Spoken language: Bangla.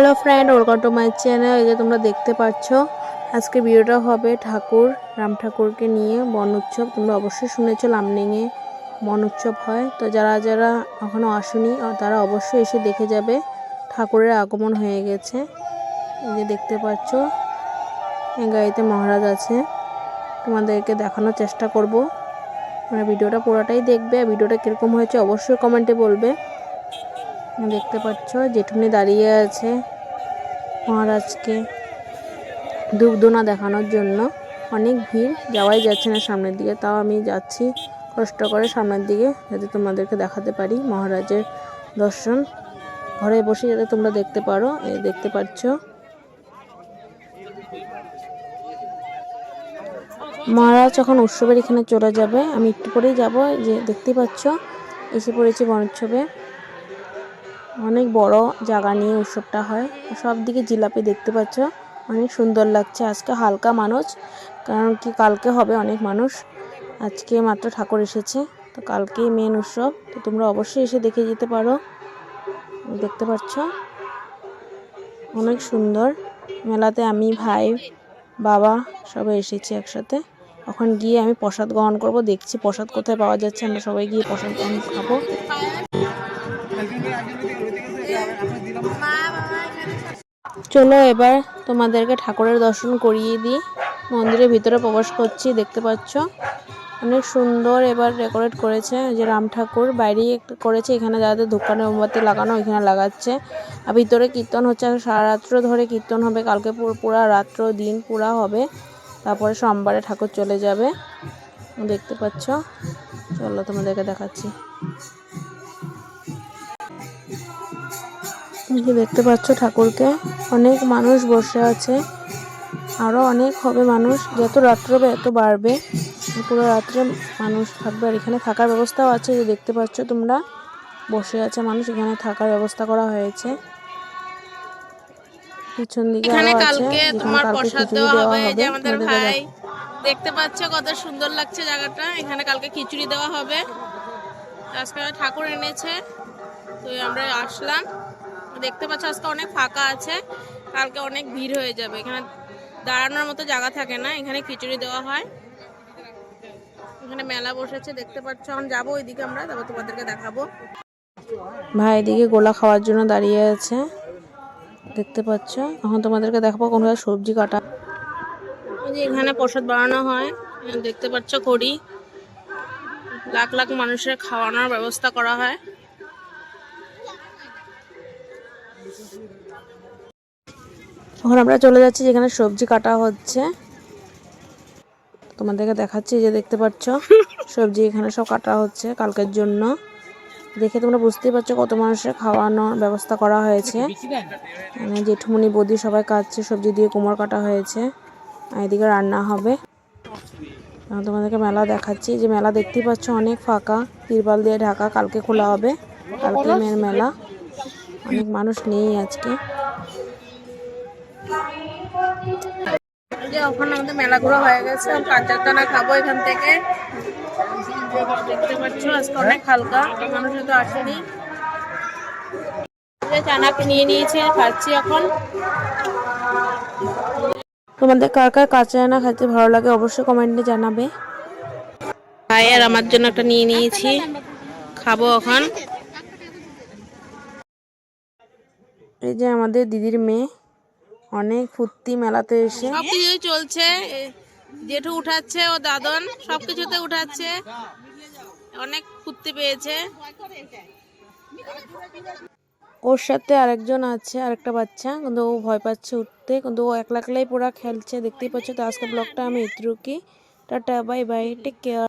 Hello friend welcome to my channel এই যে তোমরা দেখতে পাচ্ছ, আজকে ভিডিওটা হবে ঠাকুর, রাম ঠাকুরকে নিয়ে বন উৎসব। তোমরা অবশ্যই শুনেছো লামনিংয়ে বন উৎসব হয়। তো যারা যারা এখনও আসুনি তারা অবশ্যই এসে দেখে যাবে, ঠাকুরের আগমন হয়ে গেছে। এই যে দেখতে পাচ্ছ গাড়িতে মহারাজ আছে। তোমাদেরকে দেখানোর চেষ্টা করব। ভিডিওটা পুরোটাই দেখবে। আর ভিডিওটা কীরকম হয়েছে, অবশ্যই কমেন্টে বলবে। দেখতে পাচ্ছ জেঠুনি দাঁড়িয়ে আছে মহারাজকে ধূপধুনা দেখানোর জন্য। অনেক ভিড়, যাওয়াই যাচ্ছে না সামনের দিকে, তাও আমি যাচ্ছি কষ্ট করে সামনের দিকে যাতে তোমাদেরকে দেখাতে পারি মহারাজের দর্শন। ঘরে বসে যাতে তোমরা দেখতে পারো এই দেখতে পাচ্ছ। মহারাজ যখন উৎসবের এখানে চলে যাবে, আমি একটু পরেই যাব, যে দেখতে পাচ্ছ, এসে পড়েছি বন উৎসবে অনেক বড় জায়গা নিয়ে উৎসবটা হয়। সব দিকে জিলাপি দেখতে পাচ্ছ। অনেক সুন্দর লাগছে। আজকে হালকা মানুষ, কারণ কি কালকে হবে অনেক মানুষ। আজকে মাত্র ঠাকুর এসেছে, তো কালকে মেন উৎসব। তো তোমরা অবশ্যই এসে দেখে যেতে পারো। দেখতে পাচ্ছ? অনেক সুন্দর। মেলাতে আমি, ভাই, বাবা সবাই এসেছি একসাথে। এখন গিয়ে আমি প্রসাদ গ্রহণ করব, দেখছি প্রসাদ কোথায় পাওয়া যাচ্ছে। আমরা সবাই গিয়ে প্রসাদ গ্রহণ খাব। চলো এবার তোমাদেরকে ঠাকুরের দর্শন করিয়ে দিই। মন্দিরের ভিতরে প্রবেশ করছি, দেখতে পাচ্ছ? অনেক সুন্দর এবার ডেকোরেট করেছে যে রাম ঠাকুর। বাইরেই করেছে, এখানে যাদের দোকানে মোমবাতি লাগানো এখানে লাগাচ্ছে। আর ভিতরে কীর্তন হচ্ছে সারা রাত্র ধরে কীর্তন হবে। কালকে পুরা রাত্র, দিন পুরা হবে। তারপরে সোমবারে ঠাকুর চলে যাবে। দেখতে পাচ্ছ? চলো তোমাদেরকে দেখাচ্ছি। যে দেখতে পাচ্ছ ঠাকুরকে অনেক মানুষ বসে আছে আরও অনেক হবে মানুষ যত রাত্রে হবে এত বাড়বে পুরো রাত্রে মানুষ থাকবে আর এখানে থাকার ব্যবস্থাও আছে যে দেখতে পাচ্ছ তোমরা বসে আছে মানুষ এখানে থাকার ব্যবস্থা করা হয়েছে। পিছন দিকে এখানে কালকে তোমার প্রসাদ দেওয়া দেওয়া হবে যে আমাদের ভাই দেখতে পাচ্ছ কত সুন্দর লাগছে জায়গাটা এখানে কালকে খিচুড়ি দেওয়া হবে। আজকে ঠাকুর এনেছে তো আমরা আসলাম। দেখতে পাচ্ছ, আজকে অনেক ফাঁকা আছে। কালকে অনেক ভিড় হয়ে যাবে। এখানে দাঁড়ানোর মতো জায়গা থাকে না। এখানে খিচুড়ি দেওয়া হয়। এখানে মেলা বসেছে, দেখতে পাচ্ছ। এখন যাব ওইদিকে আমরা, তারপর তোমাদেরকে দেখাবো। ভাই এদিকে গোলা খাওয়ার জন্য দাঁড়িয়ে আছে। দেখতে পাচ্ছ? এখন তোমাদেরকে দেখাবো কোনো সবজি কাটা। এখানে প্রসাদ বানানো হয়। দেখতে পাচ্ছ করি লাখ লাখ মানুষের খাওয়ানোর ব্যবস্থা করা হয়। এখন আমরা চলে যাচ্ছি যেখানে সবজি কাটা হচ্ছে। তোমাদেরকে দেখাচ্ছি যে দেখতে পাচ্ছ সবজি এখানে সব কাটা হচ্ছে কালকের জন্য। দেখে তোমরা বুঝতেই পারছ কত মানুষের খাওয়ানোর ব্যবস্থা করা হয়েছে। মানে জেঠুমনি বদি সবাই কাটছে সবজি দিয়ে কোমর কাটা হয়েছে। আর এদিকে রান্না হবে। তোমাদেরকে মেলা দেখাচ্ছি। যে মেলা দেখতেই পাচ্ছ অনেক ফাঁকা। তিরপাল দিয়ে ঢাকা কালকে খোলা হবে। কালকে মেয়ের মেলা। অনেক মানুষ নেই আজকে। ওখানে আমাদের মেলা ঘোরা হয়ে গেছে কাঁচার দানা খাব এখান থেকে। দেখতে পাচ্ছ আজকে অনেক হালকা মানুষ তো আসেনি। চানাকে নিয়ে নিয়েছে খাচ্ছি এখন। তোমাদের কার কার কাঁচা আনা খেতে ভালো লাগে অবশ্যই কমেন্টে জানাবে। ভাই আর আমার জন্য একটা নিয়ে নিয়েছি। খাব এখন। এই যে আমাদের দিদির মেয়ে অনেক ফুর্তি মেলাতে এসে। সব কিছুই চলছে জেঠু উঠাচ্ছে ও দাদন সব কিছুতে উঠাচ্ছে। অনেক ফুর্তি পেয়েছে। ওর সাথে আরেকজন আছে আরেকটা বাচ্চা কিন্তু ও ভয় পাচ্ছে উঠতে কিন্তু ও একলা একলাই পুরা খেলছে দেখতেই পাচ্ছ। তো আজকে ব্লগটা আমি ইতরুকি tata bye bye take care